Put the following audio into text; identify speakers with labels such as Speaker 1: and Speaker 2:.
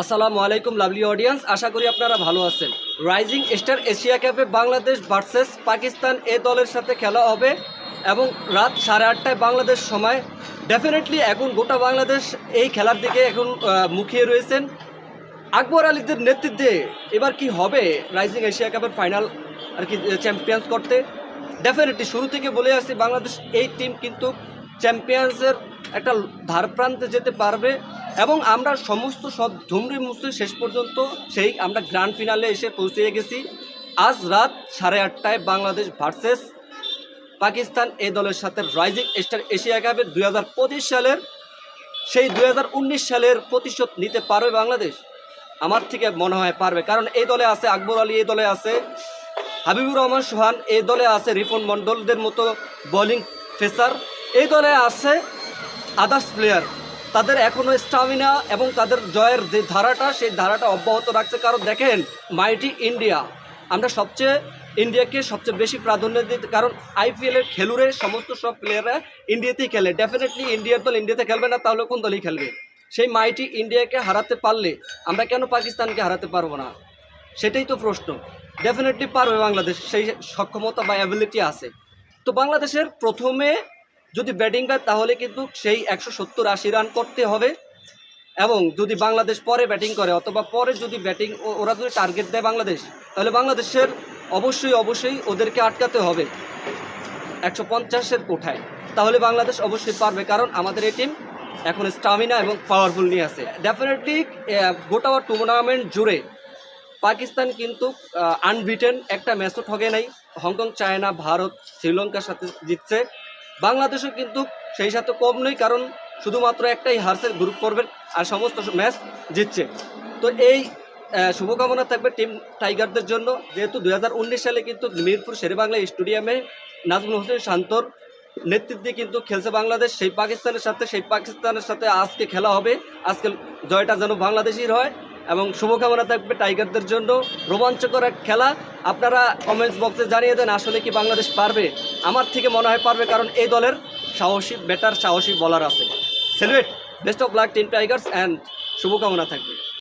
Speaker 1: আসসালামু আলাইকুম lovely audience আশা করি আপনারা ভালো আছেন। রাইজিং স্টার এশিয়া কাপে বাংলাদেশ ভার্সেস পাকিস্তান এ দলের সাথে খেলা হবে এবং রাত সাড়ে আটটায় বাংলাদেশ সময়। ডেফিনেটলি এখন গোটা বাংলাদেশ এই খেলার দিকে এখন মুখিয়ে রয়েছেন। আকবর আলীদের নেতৃত্বে এবার কি হবে রাইজিং এশিয়া কাপের ফাইনাল আর কি চ্যাম্পিয়ন্স করতে? ডেফিনেটলি শুরু থেকে বলে আসছি বাংলাদেশ এই টিম কিন্তু চ্যাম্পিয়ন্সের একটা ধার প্রান্তে যেতে পারবে এবং আমরা সমস্ত সব ধুমরি মুসরি শেষ পর্যন্ত সেই আমরা গ্র্যান্ড ফিনালে এসে পৌঁছে গেছি। আজ রাত সাড়ে আটটায় বাংলাদেশ ভার্সেস পাকিস্তান এই দলের সাথে রাইজিং স্টার এশিয়া কাপের দুই সালের সেই দু হাজার উনিশ সালের প্রতিশোধ নিতে পারবে বাংলাদেশ? আমার থেকে মনে হয় পারবে। কারণ এই দলে আছে আকবর আলী এই দলে আছে হাবিবুর রহমান সোহান এই দলে আছে রিপন মণ্ডলদের মতো বোলিং ফেসার এই দলে আছে আদার্স প্লেয়ার তাদের এখনও স্টামিনা এবং তাদের জয়ের যে ধারাটা, সেই ধারাটা অব্যাহত রাখছে কারণ দেখেন মাইটি ইন্ডিয়া আমরা সবচেয়ে ইন্ডিয়াকে সবচেয়ে বেশি প্রাধান্য দিতে কারণ আইপিএলের খেলুড়ে সমস্ত সব প্লেয়াররা ইন্ডিয়াতেই খেলে। ডেফিনেটলি ইন্ডিয়ার দল ইন্ডিয়াতে খেলবে না, তাহলে কোন দলই খেলবে? সেই মাইটি ইন্ডিয়াকে হারাতে পারলে আমরা কেন পাকিস্তানকে হারাতে পারব না? সেটাই তো প্রশ্ন। ডেফিনেটলি পারবে বাংলাদেশ, সেই সক্ষমতা বা অ্যাবিলিটি আছে। তো বাংলাদেশের প্রথমে যদি ব্যাটিং পায় তাহলে কিন্তু সেই একশো সত্তর আশি রান করতে হবে। এবং যদি বাংলাদেশ পরে ব্যাটিং করে, অথবা পরে যদি ব্যাটিং ওরা যদি টার্গেট দেয় বাংলাদেশ, তাহলে বাংলাদেশের অবশ্যই অবশ্যই ওদেরকে আটকাতে হবে একশো পঞ্চাশের কোঠায়। তাহলে বাংলাদেশ অবশ্যই পারবে, কারণ আমাদের এই টিম এখন স্টামিনা এবং পাওয়ারফুল নিয়ে আছে। ডেফিনেটলি গোটা টুর্নামেন্ট জুড়ে পাকিস্তান কিন্তু আনবিটেন একটা ম্যাচও ঠগে নাই। হংকং, চায়না, ভারত, শ্রীলঙ্কার সাথে জিতছে। বাংলাদেশও কিন্তু সেই সাথে কম নেই, কারণ শুধুমাত্র একটাই হারসের গ্রুপ পর্বের আর সমস্ত ম্যাচ জিতছে। তো এই শুভকামনা থাকবে টিম টাইগারদের জন্য। যেহেতু দু হাজার উনিশ সালে কিন্তু মিরপুর শেরেবাংলা স্টেডিয়ামে নাজমুল হোসেন শান্তর নেতৃত্বে কিন্তু খেলছে বাংলাদেশ। সেই পাকিস্তানের সাথে, সেই পাকিস্তানের সাথে আজকে খেলা হবে। আজকে জয়টা যেন বাংলাদেশির হয়। এবং শুভকামনা থাকবে টাইগারদের জন্য। রোমাঞ্চকর এক খেলা। আপনারা কমেন্টস বক্সে জানিয়ে দেন আসলে কি বাংলাদেশ পারবে। আমার থেকে মনে হয় পারবে কারণ এই দলের সাহসী বেটার সাহসী বলার আছে। Salute best of luck team tigers and শুভকামনা থাকবে।